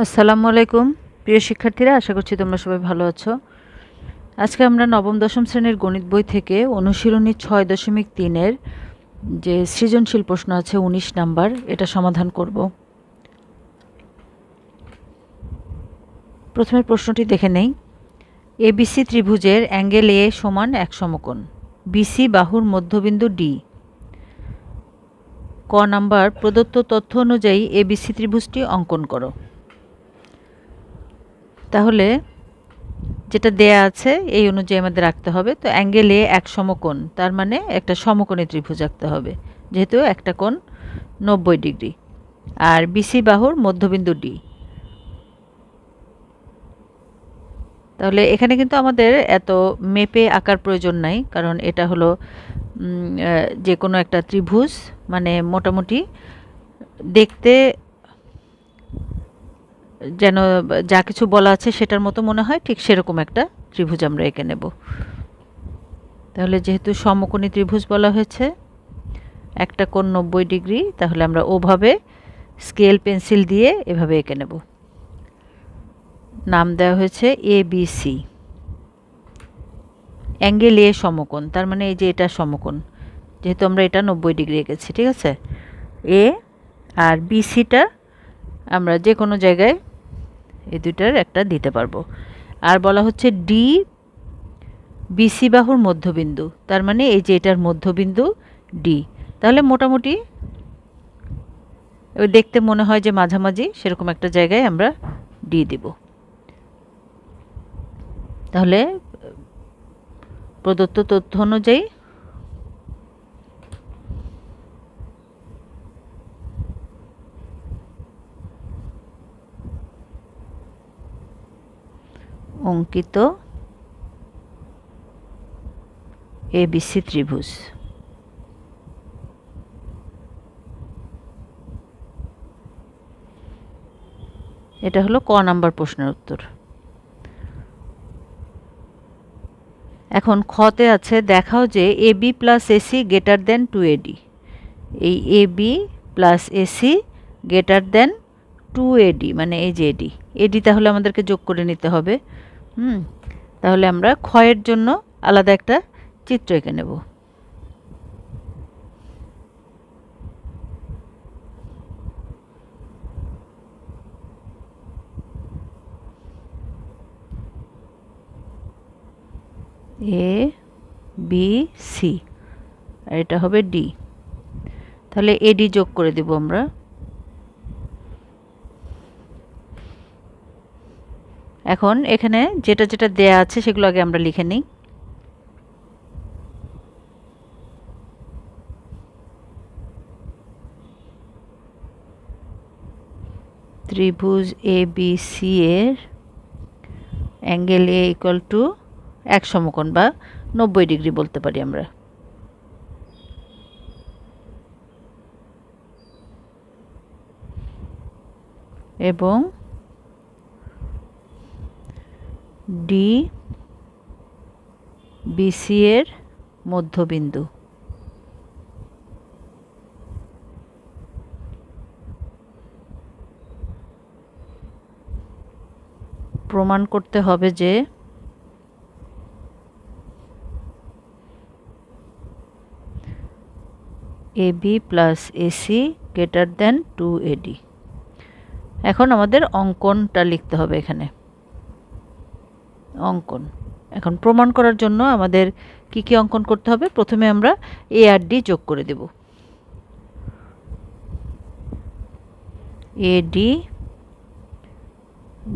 আসসালামু আলাইকুম। প্রিয় শিক্ষার্থীরা, আশা করছি তোমরা সবাই ভালো আছো। আজকে আমরা নবম, দশম শ্রেণির গণিত বই থেকে অনুশীলনী ছয় দশমিক তিনের যে সৃজনশীল প্রশ্ন আছে উনিশ নাম্বার, এটা সমাধান করব। প্রথমে প্রশ্নটি দেখে নেই। এবিসি ত্রিভুজের অ্যাঙ্গেল এ সমান এক সমকোণ। বিসি বাহুর মধ্যবিন্দু ডি। ক নাম্বার, প্রদত্ত তথ্য অনুযায়ী এবিসি ত্রিভুজটি অঙ্কন করো। তাহলে যেটা দেয়া আছে, এই অনুযায়ী আমাদের রাখতে হবে। তো অ্যাঙ্গেল এ এক সমকোণ, তার মানে একটা সমকোণী ত্রিভুজ আঁকতে হবে। যেহেতু একটা কোণ নব্বই ডিগ্রি। আর বিসি বাহুর মধ্যবিন্দু ডি তাহলে এখানে কিন্তু আমাদের এত মেপে আঁকার প্রয়োজন নাই, কারণ এটা হলো যে কোনো একটা ত্রিভুজ মানে মোটামুটি দেখতে যেন যা কিছু বলা আছে সেটার মতো মনে হয়, ঠিক সেরকম একটা ত্রিভুজ আমরা এঁকে নেব। তাহলে যেহেতু সমকোণী ত্রিভুজ বলা হয়েছে, একটা কোণ নব্বই ডিগ্রি, তাহলে আমরা ওভাবে স্কেল পেন্সিল দিয়ে এভাবে এঁকে নেব। নাম দেওয়া হয়েছে A B C. Angle A সমকোণ, তার মানে এই যে এটা সমকোণ, যেহেতু আমরা এটা নব্বই ডিগ্রি এঁকেছি, ঠিক আছে? এ আর বিসিটা আমরা যে কোনো জায়গায় এই দুইটার একটা দিতে পারব। আর বলা হচ্ছে ডি বিসি বাহুর মধ্যবিন্দু, তার মানে এই যে এটার মধ্যবিন্দু ডি তাহলে মোটামুটি দেখতে মনে হয় যে মাঝামাঝি, সেরকম একটা জায়গায় আমরা ডি দিব। তাহলে প্রদত্ত তথ্য অনুযায়ী অঙ্কিত এবিসি ত্রিভুজ। এটা হলো ক নাম্বার প্রশ্নের উত্তর। এখন খতে আছে, দেখাও যে A B plus AC greater than two AD এই A B plus AC greater than two AD মানে এই যে এডি এডি তাহলে আমাদেরকে যোগ করে নিতে হবে। হুম, তাহলে আমরা ক্ষয়ের জন্য আলাদা একটা চিত্র এঁকে নেব। এ বি সি আর এটা হবে ডি তাহলে এডি যোগ করে দেব আমরা। এখন এখানে যেটা যেটা দেয়া আছে সেগুলো আগে আমরা লিখে নিই। ত্রিভুজ এ বি সি এর অ্যাঙ্গেল এ ইকুয়াল টু এক সমকোণ বা নব্বই ডিগ্রি বলতে পারি আমরা। এবং ডি বিসি এর মধ্যবিন্দু। প্রমাণ করতে হবে যে A B plus A C greater than two A D এখন আমাদের অঙ্কনটা লিখতে হবে এখানে। অঙ্কন। এখন প্রমাণ করার জন্য আমাদের কি কি অঙ্কন করতে হবে? প্রথমে আমরা এ আর ডি যোগ করে দেব। এ ডি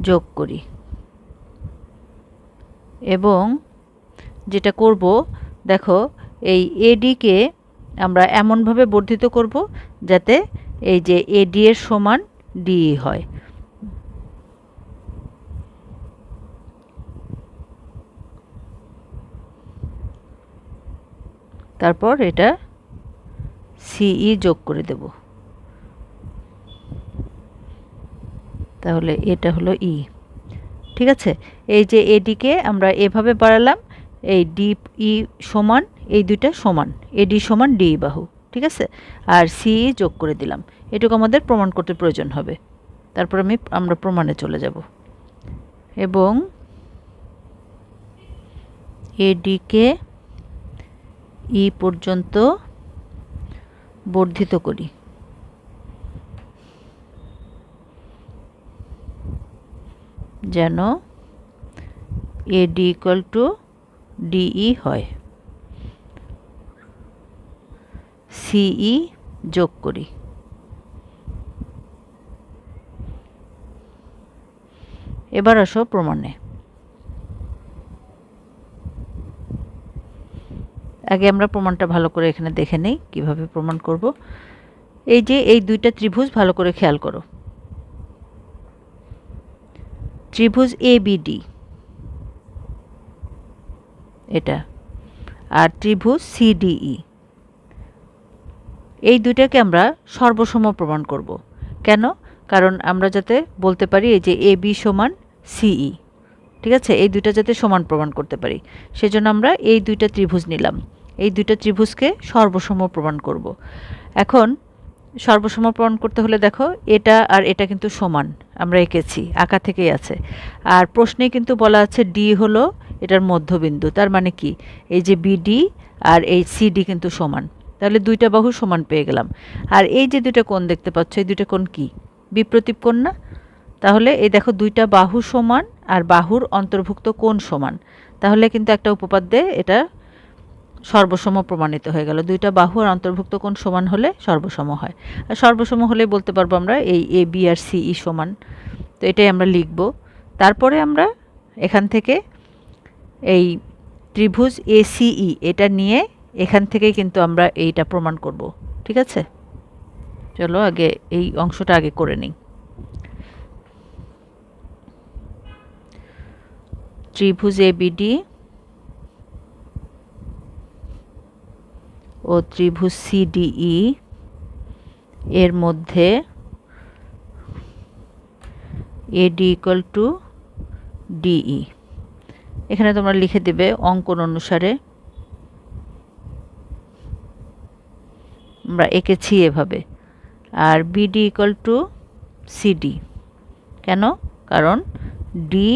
যোগ করি। এবং যেটা করব, দেখো, এই এডিকে আমরা এমনভাবে বর্ধিত করব যাতে এই যে এডি এর সমান ডি হয়। তারপর এটা সিই যোগ করে দেব। তাহলে এটা হলো ই ঠিক আছে? এই যে এডিকে আমরা এভাবে বাড়ালাম, এই ডি ই সমান, এই দুইটা সমান এডি সমান ডি বাহু, ঠিক আছে? আর সিই যোগ করে দিলাম। এটুকু আমাদের প্রমাণ করতে প্রয়োজন হবে। তারপর আমি, আমরা প্রমাণে চলে যাব। এবং এডিকে ই পর্যন্ত বর্ধিত করি। যেন A D equal to D E হয়। সিই যোগ করি। এবার আসো প্রমাণে। আগে আমরা প্রমাণটা ভালো করে এখানে দেখে নেই, কীভাবে প্রমাণ করব। এই যে, এই দুইটা ত্রিভুজ ভালো করে খেয়াল করো। ত্রিভুজ এ বিডি এটা। আর ত্রিভুজ সিডিই এই দুইটাকে আমরা সর্বসম প্রমাণ করব। কেন? কারণ আমরা যাতে বলতে পারি এই যে এ বি সমান সিই ঠিক আছে? এই দুইটা যাতে সমান প্রমাণ করতে পারি। সেজন্য আমরা এই দুইটা ত্রিভুজ নিলাম। এই দুইটা ত্রিভুজকে সর্বসম প্রমাণ করব। এখন সর্বসম প্রমাণ করতে হলে দেখো, এটা আর এটা কিন্তু সমান। আমরা এঁকেছি, আঁকা থেকেই আছে। আর প্রশ্নে কিন্তু বলা আছে ডি হলো এটার মধ্যবিন্দু, তার মানে কি? এই যে বিডি আর এই সিডি কিন্তু সমান। তাহলে দুইটা বাহু সমান পেয়ে গেলাম। আর এই যে দুইটা কোণ দেখতে পাচ্ছ, এই দুইটা কোণ কি? বিপ্রতীপ কোণ না? তাহলে এই দেখো দুইটা বাহু সমান আর বাহুর অন্তর্ভুক্ত কোণ সমান। তাহলে কিন্তু একটা উপপাদ্যে এটা সর্বসম প্রমাণিত হয়ে গেল। দুইটা বাহু আর অন্তর্ভুক্ত কোণ সমান হলে সর্বসম হয়। আর সর্বসম হলে বলতে পারব আমরা এই এ বি আর সি ই সমান। তো এটাই আমরা লিখব। তারপরে আমরা এখান থেকে এই ত্রিভুজ এসিই এটা নিয়ে এখান থেকেই কিন্তু আমরা এইটা প্রমাণ করব। ঠিক আছে? চলো আগে এই অংশটা আগে করে নিই। ত্রিভুজ এবিডি ও ত্রিভুজ সিডিই এর মধ্যে এডি ইকুয়াল টু ডিই। এখানে তোমরা লিখে দেবে অঙ্কন অনুসারে। আমরা এঁকেছি এভাবে। আর বিডি ইকুয়াল টু সিডি। কেন? কারণ ডি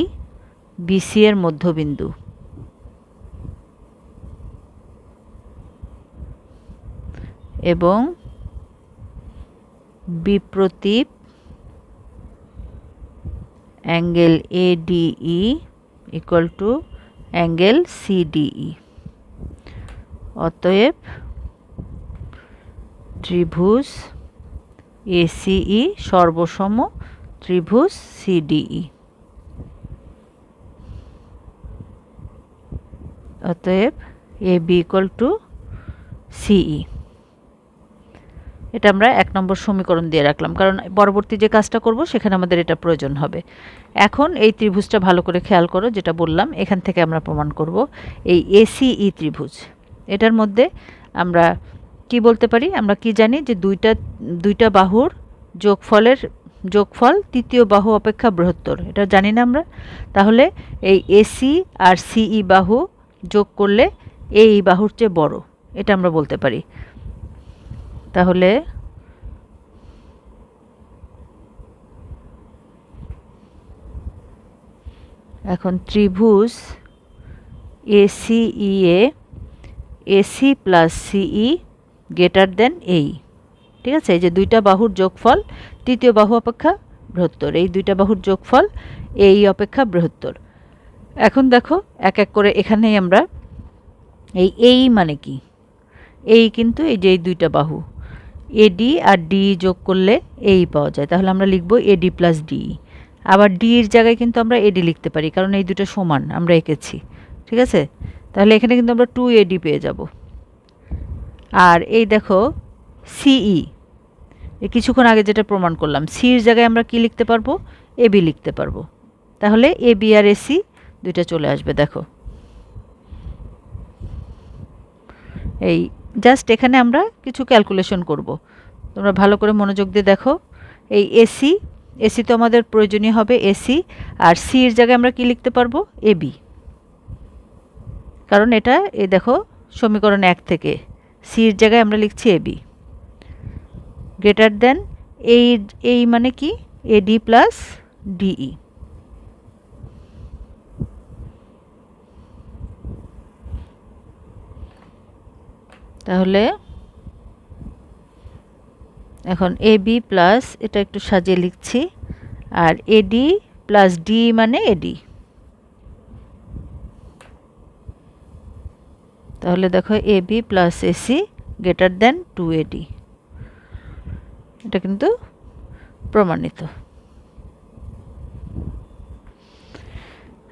বিসি এর মধ্যবিন্দু। এবং বিপ্রতীপ angle ADE equal to angle CDE অতএব ত্রিভুজ এসিই সর্বসম ত্রিভুজ সিডিই অতএব এ বি ইকুয়াল টু সিই এটা আমরা এক নম্বর সমীকরণ দিয়ে রাখলাম, কারণ পরবর্তী যে কাজটা করব, সেখানে আমাদের এটা প্রয়োজন হবে। এখন এই ত্রিভুজটা ভালো করে খেয়াল করো, যেটা বললাম, এখান থেকে আমরা প্রমাণ করব এই এসিই ত্রিভুজ। এটার মধ্যে আমরা কি বলতে পারি? আমরা কি জানি যে দুইটা দুইটা বাহুর যোগফলের, যোগফল তৃতীয় বাহু অপেক্ষা বৃহত্তর। এটা জানি না আমরা। তাহলে এই এসি আর সিই বাহু যোগ করলে এই বাহুর চেয়ে বড়, এটা আমরা বলতে পারি। তাহলে এখন ত্রিভুজ এসিই এ AC plus CE greater than এই ঠিক আছে? এই যে দুইটা বাহুর যোগফল, তৃতীয় বাহু অপেক্ষা বৃহত্তর। এই দুইটা বাহুর যোগফল এই অপেক্ষা বৃহত্তর। এখন দেখো, এক এক করে এখানেই আমরা এই এই মানে কি? এই কিন্তু এই যে এই দুইটা বাহু। এডি আর ডি যোগ করলে এই পাওয়া যায়। তাহলে আমরা লিখব এডি প্লাস ডি। আবার ডি এর জায়গায় কিন্তু আমরা এডি লিখতে পারি, কারণ এই দুটো সমান, আমরা এঁকেছি। ঠিক আছে? তাহলে এখানে কিন্তু আমরা টু এডি পেয়ে যাব। আর এই দেখো সিই কিছুক্ষণ আগে যেটা প্রমাণ করলাম সির জায়গায় আমরা কি লিখতে পারব? এবি লিখতে পারব। তাহলে এ বি আর এসি দুইটা চলে আসবে, দেখো। এই জাস্ট এখানে আমরা কিছু ক্যালকুলেশন করব। তোমরা ভালো করে মনোযোগ দিয়ে দেখো। এই এসি এসি তো আমাদের প্রয়োজনীয় হবে এসি আর সি এর জায়গায় আমরা কি লিখতে পারব? এবি কারণ এটা, এই দেখো, সমীকরণ এক থেকে। সির জায়গায় আমরা লিখছি এবি গ্রেটার দেন এই এই মানে কি? এডি প্লাস ডিই তাহলে এখন এ বি প্লাস এটা একটু সাজিয়ে লিখছি, আর এডি প্লাস ডি মানে এডি তাহলে দেখো A B plus AC greater than two AD এটা কিন্তু প্রমাণিত।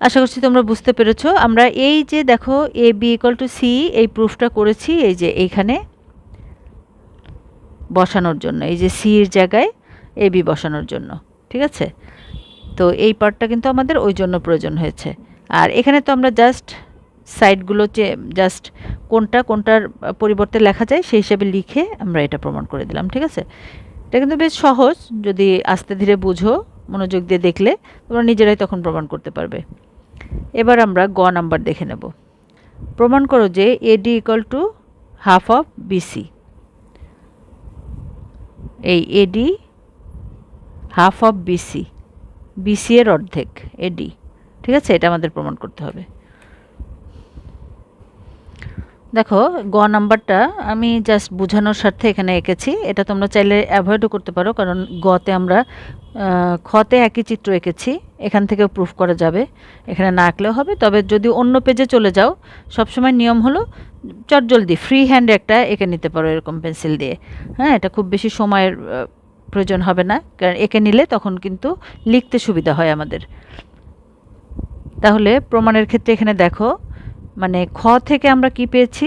আশা করছি তোমরা বুঝতে পেরেছ। আমরা এই যে দেখো A B equal to C এই প্রুফটা করেছি এই যে এইখানে বসানোর জন্য, এই যে সি এর জায়গায় এ বি বসানোর জন্য, ঠিক আছে? তো এই পার্টটা কিন্তু আমাদের ওই জন্য প্রয়োজন হয়েছে। আর এখানে তো আমরা জাস্ট সাইডগুলো যে জাস্ট কোনটা, কোনটার পরিবর্তে লেখা যায় সেই হিসাবে লিখে আমরা এটা প্রমাণ করে দিলাম, ঠিক আছে? এটা কিন্তু বেশ সহজ, যদি আস্তে ধীরে বুঝো, মনোযোগ দিয়ে দেখলে, তোমরা নিজেরাই তখন প্রমাণ করতে পারবে। এবার আমরা গ নাম্বার দেখে নেব। প্রমাণ করো যে AD equal to half of BC এই AD half of BC BC এর অর্ধেক এডি ঠিক আছে? এটা আমাদের প্রমাণ করতে হবে। দেখো, গ নাম্বারটা আমি জাস্ট বোঝানোর স্বার্থে এখানে এঁকেছি। এটা তোমরা চাইলে অ্যাভয়েডও করতে পারো, কারণ গতে আমরা খতে একই চিত্র এঁকেছি। এখান থেকে প্রুফ করা যাবে। এখানে না আঁকলেও হবে। তবে যদি অন্য পেজে চলে যাও, সবসময় নিয়ম হলো চটজলদি ফ্রি হ্যান্ড একটা এঁকে নিতে পারো এরকম পেন্সিল দিয়ে। হ্যাঁ এটা খুব বেশি সময়ের প্রয়োজন হবে না। কারণ এঁকে নিলে তখন কিন্তু লিখতে সুবিধা হয় আমাদের। তাহলে প্রমাণের ক্ষেত্রে এখানে দেখো মানে খ থেকে আমরা কি পেয়েছি?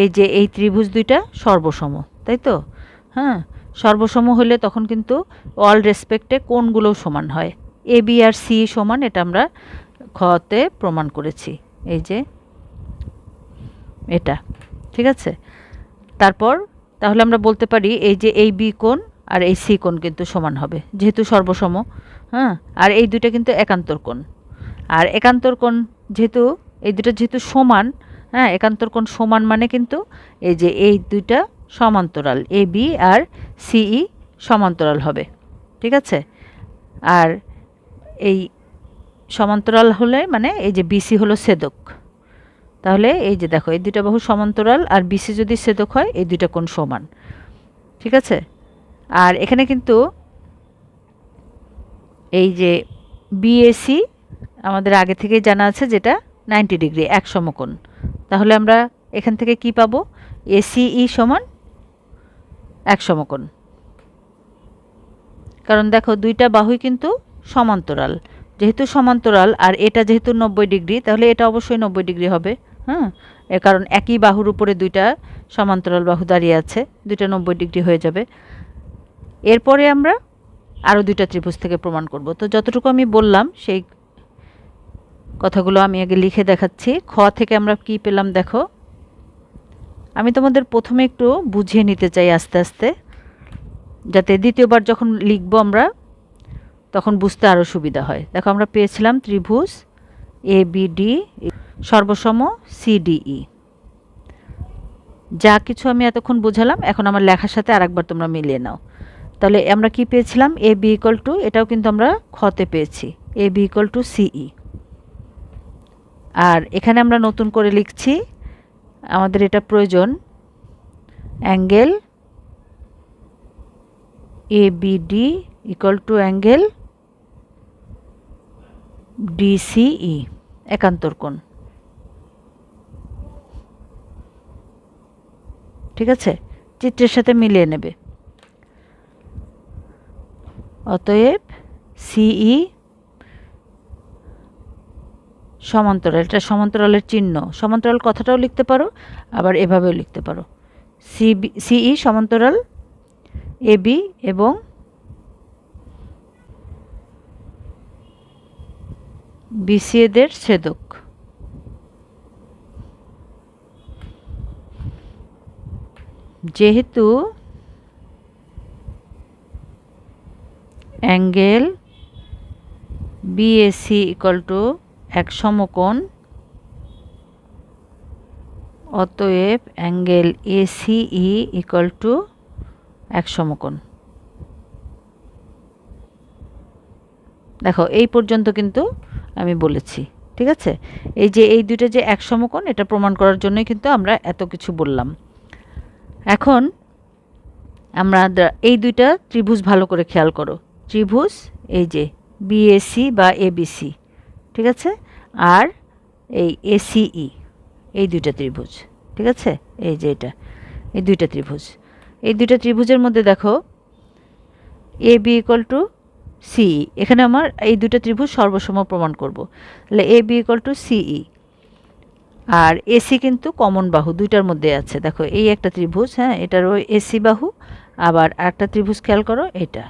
এই যে এই ত্রিভুজ দুইটা সর্বসম, তাই তো? হ্যাঁ সর্বসম হলে তখন কিন্তু অল রেসপেক্টে কোনগুলো সমান হয়? এ বি আর সি সমান, এটা আমরা খতে প্রমাণ করেছি। এই যে এটা, ঠিক আছে? তারপর তাহলে আমরা বলতে পারি এই যে এই বি কোণ আর এই সি কোণ কিন্তু সমান হবে, যেহেতু সর্বসম হ্যাঁ? আর এই দুইটা কিন্তু একান্তর কোণ। আর একান্তর কোণ যেহেতু এই দুটো যেহেতু সমান হ্যাঁ একান্তর কোণ সমান মানে কিন্তু এই যে এই দুইটা সমান্তরাল এ বি আর সিই সমান্তরাল হবে, ঠিক আছে? আর এই সমান্তরাল হলে মানে এই যে বিসি হলো সেদক। তাহলে এই যে দেখো, এই দুইটা বাহু সমান্তরাল আর বিসি যদি সেদক হয়, এই দুইটা কোণ সমান, ঠিক আছে? আর এখানে কিন্তু এই যে বিএসি আমাদের আগে থেকেই জানা আছে যেটা নাইনটি ডিগ্রি, এক সমকোণ। তাহলে আমরা এখান থেকে কি পাবো? এসিই সমান এক সমকোণ। কারণ দেখো, দুইটা বাহুই কিন্তু সমান্তরাল। যেহেতু সমান্তরাল আর এটা যেহেতু নব্বই ডিগ্রি, তাহলে এটা অবশ্যই নব্বই ডিগ্রি হবে হ্যাঁ কারণ একই বাহুর উপরে দুইটা সমান্তরাল বাহু দাঁড়িয়ে আছে, দুইটা নব্বই ডিগ্রি হয়ে যাবে। এরপরে আমরা আরও দুইটা ত্রিভুজ থেকে প্রমাণ করব। তো যতটুকু আমি বললাম, সেই কথাগুলো আমি আগে লিখে দেখাচ্ছি। খ থেকে আমরা কি পেলাম দেখো। আমি তোমাদের প্রথমে একটু বুঝিয়ে নিতে চাই আস্তে আস্তে। যাতে দ্বিতীয়বার যখন লিখব আমরা, তখন বুঝতে আরও সুবিধা হয়। দেখো আমরা পেয়েছিলাম ত্রিভুজ এ বি ডি সর্বসম সিডিই যা কিছু আমি এতক্ষণ বুঝালাম, এখন আমার লেখার সাথে আরেকবার তোমরা মিলিয়ে নাও। তাহলে আমরা কি পেয়েছিলাম? এ বি ইকল টু এটাও কিন্তু আমরা খতে পেয়েছি। এ বি ইকল টু সিই আর এখানে আমরা নতুন করে লিখছি, আমাদের এটা প্রয়োজন, angle A BD equal to angle DCE একান্তর কোণ। ঠিক আছে? চিত্রের সাথে মিলিয়ে নেবে। অতএব সিই সমান্তরাল, এটা সমান্তরালের চিহ্ন। সমান্তরাল কথাটাও লিখতে পারো, আবার এভাবেও লিখতে পারো। সিবি সিই সমান্তরাল এবি এবং বিসিএদের ছেদক। যেহেতু অ্যাঙ্গেল বিএসি ইকাল টু এক সমকোণ। অতএব angle A ACE equal to এক সমকোণ। দেখো, এই পর্যন্ত কিন্তু আমি বলেছি, ঠিক আছে? এই যে, এই দুইটা যে এক সমকোণ, এটা প্রমাণ করার জন্যই কিন্তু আমরা এত কিছু বললাম। এখন আমরা এই দুইটা ত্রিভুজ ভালো করে খেয়াল করো। ত্রিভুজ, এই যে বিএসি বা এবিসি ঠিক আছে? আর এই এসিই এই দুইটা ত্রিভুজ, ঠিক আছে? এই যে এটা, এই দুইটা ত্রিভুজ। এই দুইটা ত্রিভুজের মধ্যে দেখো এ বি ইকুয়াল টু সিই এখানে আমার এই দুটো ত্রিভুজ সর্বসম প্রমাণ করব। তাহলে এ বি ইকুয়াল টু সিই আর এসি কিন্তু কমন বাহু, দুইটার মধ্যে আছে। দেখো, এই একটা ত্রিভুজ হ্যাঁ এটারও এসি বাহু, আবার একটা ত্রিভুজ খেয়াল করো, এটা।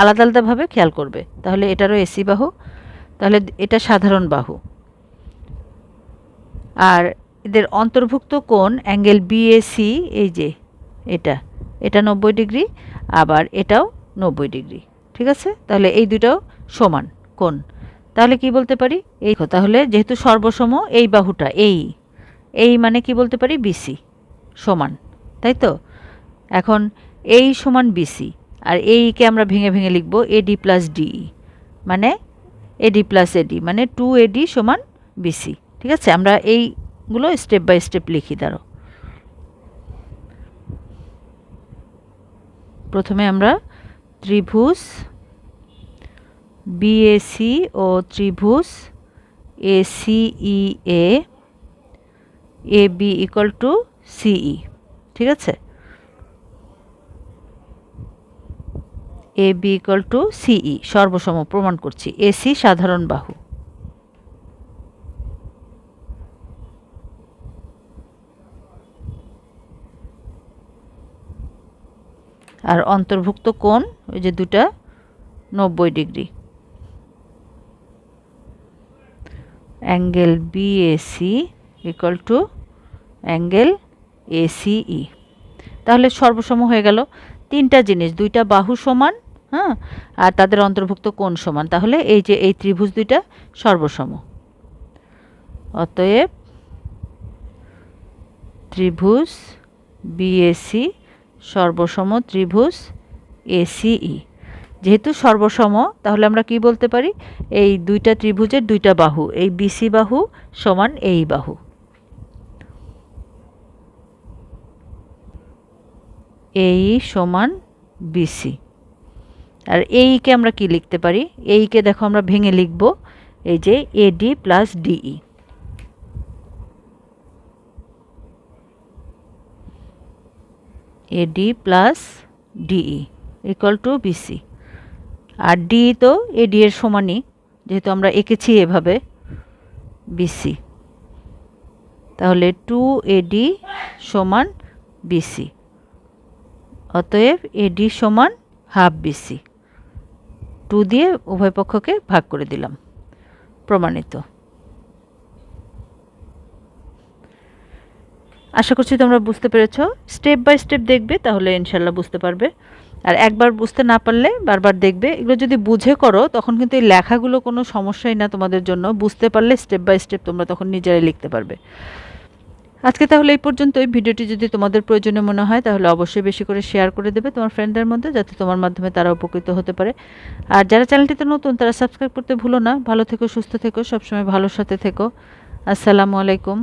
আলাদা আলাদাভাবে খেয়াল করবে। তাহলে এটারও এসি বাহু তাহলে এটা সাধারণ বাহু। আর এদের অন্তর্ভুক্ত কোণ অ্যাঙ্গেল বিএসি এই যে এটা এটা নব্বই ডিগ্রি, আবার এটাও নব্বই ডিগ্রি, ঠিক আছে? তাহলে এই দুটাও সমান কোণ। তাহলে কি বলতে পারি? এই তাহলে যেহেতু সর্বসম, এই বাহুটা, এই এই মানে কি বলতে পারি? বিসি সমান, তাই তো? এখন এই সমান বিসি আর এইকে আমরা ভেঙে ভেঙে লিখব এডি প্লাস ডিই মানে এডি প্লাস এডি মানে টু এডি সমান বিসি ঠিক আছে? আমরা এইগুলো স্টেপ বাই স্টেপ লিখি দাঁড়ো প্রথমে আমরা ত্রিভুজ বিএসি ও ত্রিভুজ ACE A B equal to CE ঠিক আছে? এ বি ইকুয়াল টু সিই সর্বসম প্রমাণ করছি। এসি সাধারণ বাহু। আর অন্তর্ভুক্ত কোণ, ওই যে দুটা, নব্বই degree. Angle BAC equal to angle ACE তাহলে সর্বসম হয়ে গেল। তিনটা জিনিস, দুইটা বাহু সমান হ্যাঁ? আর তাদের অন্তর্ভুক্ত কোণ সমান? তাহলে এই যে এই ত্রিভুজ দুইটা সর্বসম। অতএব ত্রিভুজ বিএসি সর্বসম ত্রিভুজ এসিই যেহেতু সর্বসম, তাহলে আমরা কি বলতে পারি? এই দুইটা ত্রিভুজের দুইটা বাহু, এই বিসি বাহু সমান এই বাহু। এই সমান বিসি আর এইকে আমরা কি লিখতে পারি? এইকে দেখো আমরা ভেঙে লিখব। এই যে AD plus DE AD plus DE equal to BC R D তো এডি এর সমানই, যেহেতু আমরা এঁকেছি এভাবে বিসি তাহলে টু এডি সমান বিসি অতএব এডি সমান হাফ বিসি টু দিয়ে উভয় পক্ষকে ভাগ করে দিলাম। প্রমাণিত। আশা করছি তোমরা বুঝতে পেরেছ। স্টেপ বাই স্টেপ দেখবে, তাহলে ইনশাল্লাহ বুঝতে পারবে। আর একবার বুঝতে না পারলে, বারবার দেখবে। এগুলো যদি বুঝে করো, তখন কিন্তু এই লেখাগুলো কোনো সমস্যাই না তোমাদের জন্য। বুঝতে পারলে স্টেপ বাই স্টেপ তোমরা তখন নিজেরাই লিখতে পারবে। আজকে তাহলে এই পর্যন্তই। ভিডিওটি যদি তোমাদের প্রয়োজনীয় মনে হয়, তাহলে অবশ্যই বেশি করে শেয়ার করে দেবে তোমার ফ্রেন্ডদের মধ্যে, যাতে তোমার মাধ্যমে তারা উপকৃত হতে পারে। আর যারা চ্যানেলটিতে নতুন, তারা সাবস্ক্রাইব করতে ভুলো না। ভালো থেকো, সুস্থ থেকো, সবসময় ভালোর সাথে থেকো। আসসালামু আলাইকুম।